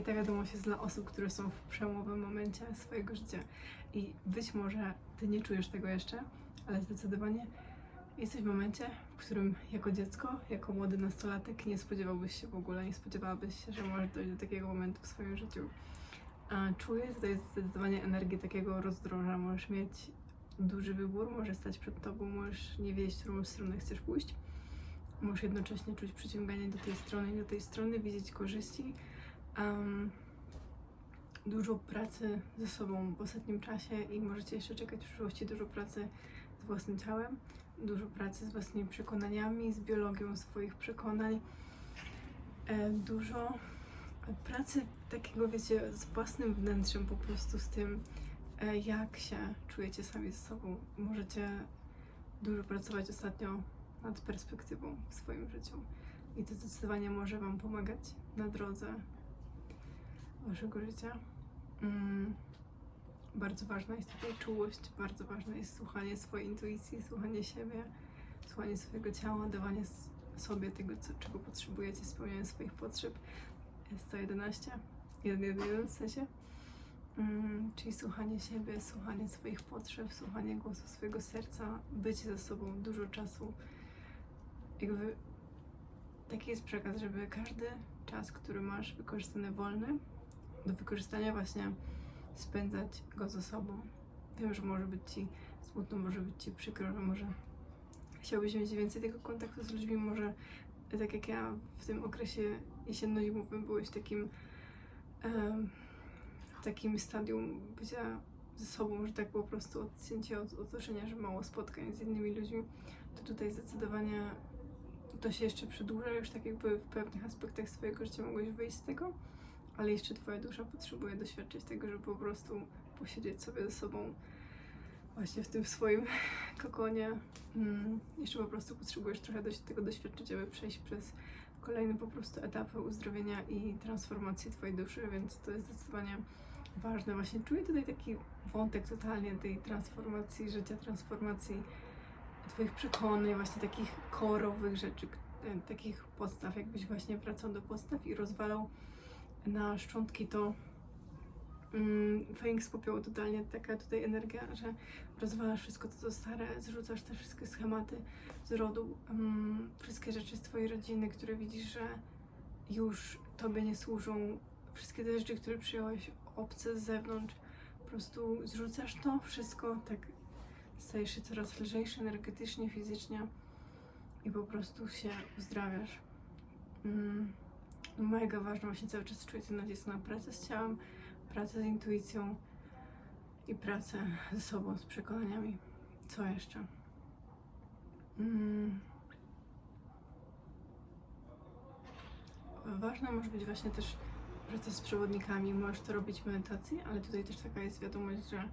I ta wiadomość jest dla osób, które są w przełomowym momencie swojego życia. I być może ty nie czujesz tego jeszcze, ale zdecydowanie jesteś w momencie, w którym jako dziecko, jako młody nastolatek nie spodziewałbyś się w ogóle, nie spodziewałabyś się, że możesz dojść do takiego momentu w swoim życiu. A czuję tutaj zdecydowanie energię takiego rozdroża. Możesz mieć duży wybór, może stać przed tobą, możesz nie wiedzieć, w którą stronę chcesz pójść. Możesz jednocześnie czuć przyciąganie do tej strony i do tej strony, widzieć korzyści. Um, dużo pracy ze sobą w ostatnim czasie i możecie jeszcze czekać w przyszłości dużo pracy z własnym ciałem, dużo pracy z własnymi przekonaniami, z biologią swoich przekonań, e, dużo pracy takiego, wiecie, z własnym wnętrzem, po prostu z tym, e, jak się czujecie sami ze sobą. Możecie dużo pracować ostatnio nad perspektywą w swoim życiu i to zdecydowanie może Wam pomagać na drodze Waszego życia. Mm. Bardzo ważna jest tutaj czułość, bardzo ważne jest słuchanie swojej intuicji, słuchanie siebie, słuchanie swojego ciała, dawanie sobie tego, co, czego potrzebujecie, spełnianie swoich potrzeb. 111, 111 w sensie. Mm, czyli słuchanie siebie, słuchanie swoich potrzeb, słuchanie głosu swojego serca, bycie ze sobą dużo czasu. Jakby taki jest przekaz, żeby każdy czas, który masz wykorzystany wolny, do wykorzystania właśnie spędzać go ze sobą. Wiem, że może być ci smutno, może być ci przykro, że może chciałbyś mieć więcej tego kontaktu z ludźmi, może tak jak ja w tym okresie jesienno-zimowym byłeś w takim w takim stadium bycia ze sobą, że tak po prostu odcięcie od otoczenia, że mało spotkań z innymi ludźmi, to tutaj zdecydowanie to się jeszcze przedłuża, już tak jakby w pewnych aspektach swojego życia. Mogłeś wyjść z tego, ale jeszcze twoja dusza potrzebuje doświadczyć tego, żeby po prostu posiedzieć sobie ze sobą właśnie w tym swoim kokonie. Mm, jeszcze po prostu potrzebujesz trochę dość tego doświadczyć, aby przejść przez kolejne po prostu etapy uzdrowienia i transformacji twojej duszy, więc to jest zdecydowanie ważne. Właśnie czuję tutaj taki wątek totalnie tej transformacji życia, transformacji twoich przekonań, właśnie takich korowych rzeczy, e, takich podstaw, jakbyś właśnie wracał do podstaw i rozwalał na szczątki to mm, Feniks popiołu totalnie taka tutaj energia, że rozwalasz wszystko to co stare, zrzucasz te wszystkie schematy z rodu, mm, wszystkie rzeczy z twojej rodziny, które widzisz, że już tobie nie służą, wszystkie te rzeczy, które przyjąłeś obce z zewnątrz, po prostu zrzucasz to wszystko, tak stajesz się coraz lżejszy energetycznie, fizycznie i po prostu się uzdrawiasz. Mm, mega ważne właśnie cały czas czuję ten nacisk na pracę z ciałem, pracę z intuicją i pracę ze sobą, z przekonaniami. Co jeszcze? Mm. Ważna może być właśnie też praca z przewodnikami. Możesz to robić w medytacji, ale tutaj też taka jest wiadomość, że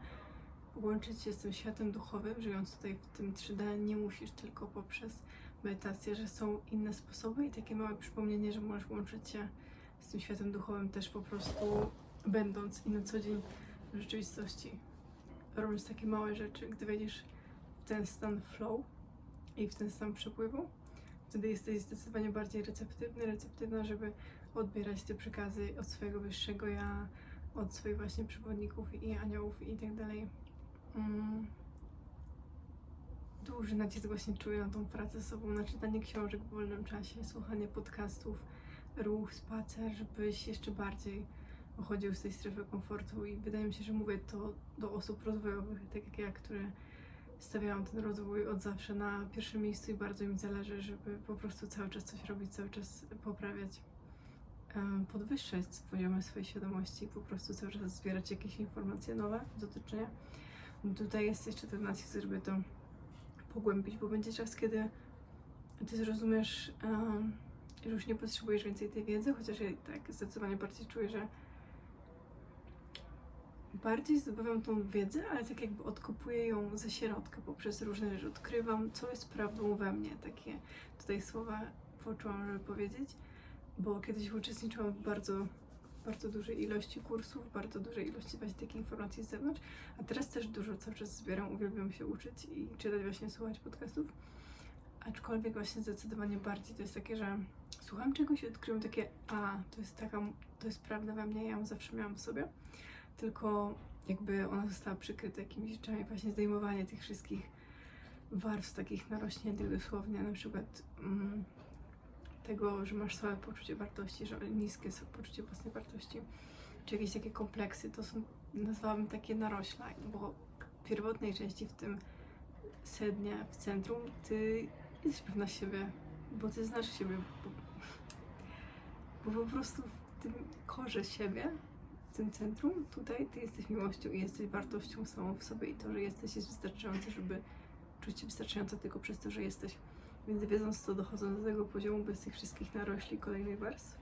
łączyć się z tym światem duchowym, żyjąc tutaj w tym 3D, nie musisz tylko poprzez medytację, że są inne sposoby i takie małe przypomnienie, że możesz łączyć się z tym światem duchowym też po prostu będąc i na co dzień w rzeczywistości. Robiąc takie małe rzeczy, gdy wejdziesz w ten stan flow i w ten stan przepływu, wtedy jesteś zdecydowanie bardziej receptywny, receptywna, żeby odbierać te przekazy od swojego wyższego ja, od swoich właśnie przewodników i aniołów i tak dalej. Mm. Duży nacisk właśnie czuję na tą pracę z sobą, na czytanie książek w wolnym czasie, słuchanie podcastów, ruch, spacer, żebyś jeszcze bardziej wychodził z tej strefy komfortu i wydaje mi się, że mówię to do osób rozwojowych, tak jak ja, które stawiałam ten rozwój od zawsze na pierwszym miejscu i bardzo mi zależy, żeby po prostu cały czas coś robić, cały czas poprawiać, podwyższać poziomy swojej świadomości i po prostu cały czas zbierać jakieś informacje nowe z. Tutaj jest jeszcze ten nacisk, żeby to pogłębić, bo będzie czas, kiedy ty zrozumiesz, że już nie potrzebujesz więcej tej wiedzy, chociaż ja tak zdecydowanie bardziej czuję, że bardziej zdobywam tą wiedzę, ale tak jakby odkopuję ją ze środka poprzez różne rzeczy. Odkrywam, co jest prawdą we mnie. Takie tutaj słowa poczułam, żeby powiedzieć, bo kiedyś uczestniczyłam w bardzo, bardzo dużej ilości kursów, bardzo dużej ilości właśnie takich informacji z zewnątrz, a teraz też dużo cały czas zbieram, uwielbiam się uczyć i czytać właśnie, słuchać podcastów. Aczkolwiek właśnie zdecydowanie bardziej to jest takie, że słucham czegoś i odkryłam takie, a to jest taka, to jest prawda we mnie, ja ją zawsze miałam w sobie, tylko jakby ona została przykryta jakimiś rzeczami, właśnie zdejmowanie tych wszystkich warstw takich narośniętych dosłownie, na przykład mm, tego, że masz słabe poczucie wartości, że niskie poczucie własnej wartości, czy jakieś takie kompleksy, to są, nazwałabym takie narośla, bo w pierwotnej części, w tym sednie, w centrum, ty jesteś pewna siebie, bo ty znasz siebie, bo, bo po prostu w tym korze siebie, w tym centrum, tutaj ty jesteś miłością i jesteś wartością samą w sobie i to, że jesteś jest wystarczające, żeby czuć się wystarczająco tylko przez to, że jesteś. Więc wiedząc to, dochodząc do tego poziomu bez tych wszystkich narośli kolejnych warstw,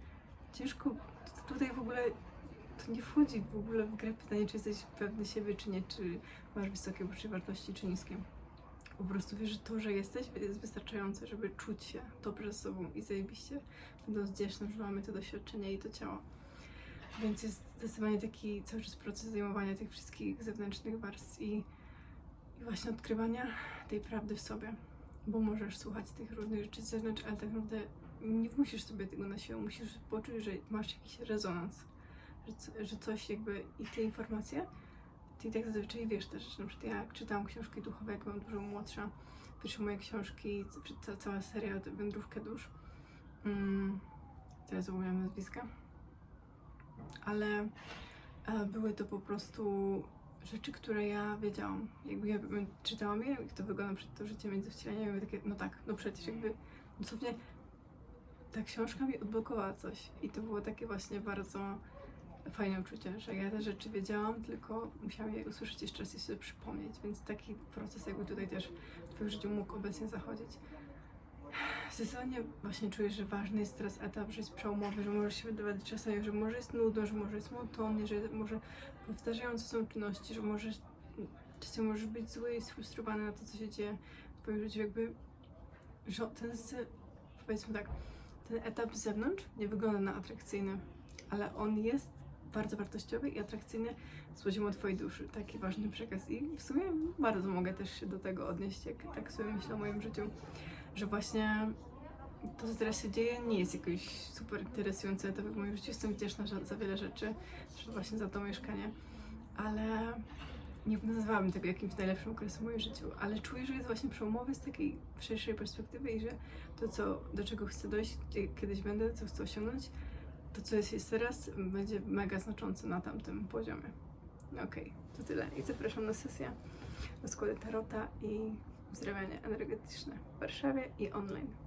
ciężko tutaj w ogóle to nie wchodzi w ogóle w grę pytanie, czy jesteś pewny siebie, czy nie, czy masz wysokie poczucie wartości, czy niskie. Po prostu wiesz, że to, że jesteś, jest wystarczające, żeby czuć się dobrze ze sobą i zajebiście, będąc wdzięcznym, że mamy to doświadczenie i to ciało. Więc jest zdecydowanie taki cały czas proces zajmowania tych wszystkich zewnętrznych warstw i, i właśnie odkrywania tej prawdy w sobie. Bo możesz słuchać tych różnych rzeczy z zewnątrz, ale tak naprawdę nie musisz sobie tego na siłę, musisz poczuć, że masz jakiś rezonans, że, że coś jakby i te informacje, ty i tak zazwyczaj wiesz te rzeczy. Na przykład ja czytałam książki duchowe, jak byłam dużo młodsza, pierwsze moje książki, ta cała seria Wędrówkę dusz, mm, teraz zapomniałam nazwiska, ale e, były to po prostu rzeczy, które ja wiedziałam. Jakby ja czytałam je, jak to wygląda przed to życie między wcieleniami, takie, no tak, no przecież jakby dosłownie ta książka mi odblokowała coś i to było takie właśnie bardzo fajne uczucie, że ja te rzeczy wiedziałam, tylko musiałam je usłyszeć jeszcze raz i sobie przypomnieć, więc taki proces jakby tutaj też w Twoim życiu mógł obecnie zachodzić. Zdecydowanie właśnie czuję, że ważny jest teraz etap, że jest przełomowy, że może się wydawać czasami, że może jest nudno, że może jest monotonnie, że może powtarzające są czynności, że może czasem możesz być zły i sfrustrowany na to, co się dzieje w Twoim życiu, jakby że ten, powiedzmy tak, ten etap z zewnątrz nie wygląda na atrakcyjny, ale on jest bardzo wartościowy i atrakcyjny z poziomu Twojej duszy. Taki ważny przekaz. I w sumie bardzo mogę też się do tego odnieść, jak tak sobie myślę o moim życiu, że właśnie to, co teraz się dzieje, nie jest jakoś super interesujące etapy w moim życiu. Jestem wdzięczna za, za wiele rzeczy, że właśnie za to mieszkanie, ale nie nazwałabym tego jakimś najlepszym okresem w moim życiu, ale czuję, że jest właśnie przełomowy z takiej szerszej perspektywy i że to, co, do czego chcę dojść, gdzie kiedyś będę, co chcę osiągnąć, to, co jest, jest teraz, będzie mega znaczące na tamtym poziomie. Okej, to tyle. I zapraszam na sesję rozkłady tarota i uzdrawianie energetyczne w Warszawie i online.